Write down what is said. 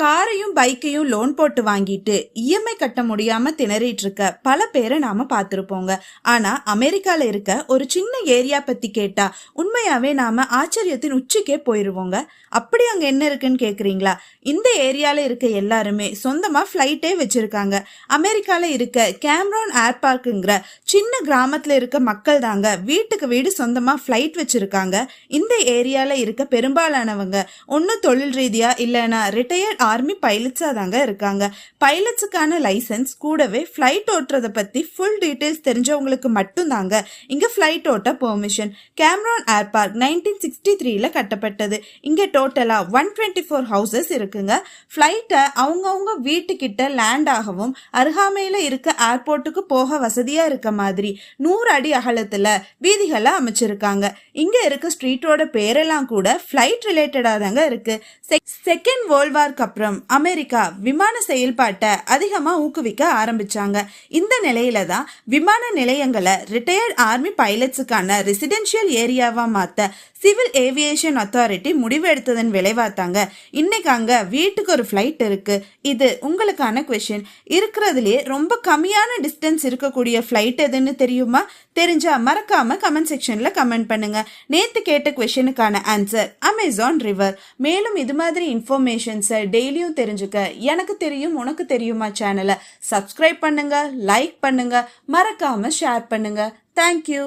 காரையும் பைக்கையும் லோன் போட்டு வாங்கிட்டு இஎம்ஐ கட்ட முடியாம திணறிட்டு இருக்க பல பேரை நாம பார்த்துருப்போங்க. ஆனா அமெரிக்கால இருக்க ஒரு சின்ன ஏரியா பத்தி கேட்டா உண்மையாவே நாம ஆச்சரியத்தின் உச்சிக்கே போயிருவோங்க. அப்படி அங்க என்ன இருக்குன்னு கேக்குறீங்களா? இந்த ஏரியால இருக்க எல்லாருமே சொந்தமா ஃப்ளைட்டே வச்சிருக்காங்க. அமெரிக்கால இருக்க கேம்ரான் ஏர் பார்க்குங்கிற சின்ன கிராமத்துல இருக்க மக்கள் தாங்க வீட்டுக்கு வீடு சொந்தமா ஃப்ளைட் வச்சிருக்காங்க. இந்த ஏரியால இருக்க பெரும்பாலானவங்க ஒன்னும் தொழில் ரீதியா இல்லைன்னா ரிட்டையர்ட் ஆர்மி பைலட்ஸாக தாங்க இருக்காங்க. பைலட்ஸுக்கான லைசென்ஸ் கூடவே ஃப்ளைட் ஓட்டுறதை பற்றி ஃபுல் டீட்டெயில்ஸ் தெரிஞ்சவங்களுக்கு மட்டும்தாங்க இங்கே ஃப்ளைட் ஓட்ட permission Cameron air park nineteen sixty த்ரீல கட்டப்பட்டது. இங்கே டோட்டலாக ஒன் டுவெண்ட்டி ஃபோர் ஹவுசஸ் இருக்குங்க. ஃப்ளைட்டை அவங்கவுங்க வீட்டுக்கிட்ட லேண்ட் ஆகவும் அருகாமையில் இருக்க ஏர்போர்ட்டுக்கு போக வசதியாக இருக்க மாதிரி நூறு அடி அகலத்தில் வீதிகளை அமைச்சிருக்காங்க. இங்கே இருக்க ஸ்ட்ரீட்டோட பேரெல்லாம் கூட ஃப்ளைட் ரிலேட்டடாக தாங்க இருக்கு. செகண்ட் வேர்ல்ட் வார்க்கு அப்புறம் அமெரிக்கா விமான செயல்பாட்டை அதிகமா ஊக்குவிக்க ஆரம்பிச்சாங்க. இந்த நிலையில தான் விமான நிலையங்களை ரிட்டையர்ட் ஆர்மி பைலட்ஸுக்கான ரெசிடென்ஷியல் ஏரியாவா மாத்த சிவில் ஏவியேஷன் அத்தாரிட்டி முடிவு எடுத்ததன் விளைவாத்தாங்க. இன்னைக்கு அங்க வீட்டுக்கு ஒரு ஃப்ளைட் இருக்கு. இது உங்களுக்கான கொஷின் இருக்கிறதுலயே ரொம்ப கம்மியான டிஸ்டன்ஸ் இருக்கக்கூடிய ஃப்ளைட் எதுன்னு தெரியுமா? தெரிஞ்சா மறக்காம கமெண்ட் செக்ஷன்ல கமெண்ட் பண்ணுங்க. நேத்து கேட்ட கொஷனுக்கான ஆன்சர் அமேசான் ரிவர் மேலும் இது மாதிரி இன்ஃபர்மேஷன்ஸை டெய்லியும் தெரிஞ்சுக்க எனக்கு தெரியும் உனக்கு தெரியுமா சேனலை சப்ஸ்கிரைப் பண்ணுங்க லைக் பண்ணுங்க மறக்காம ஷேர் பண்ணுங்க. தேங்க்யூ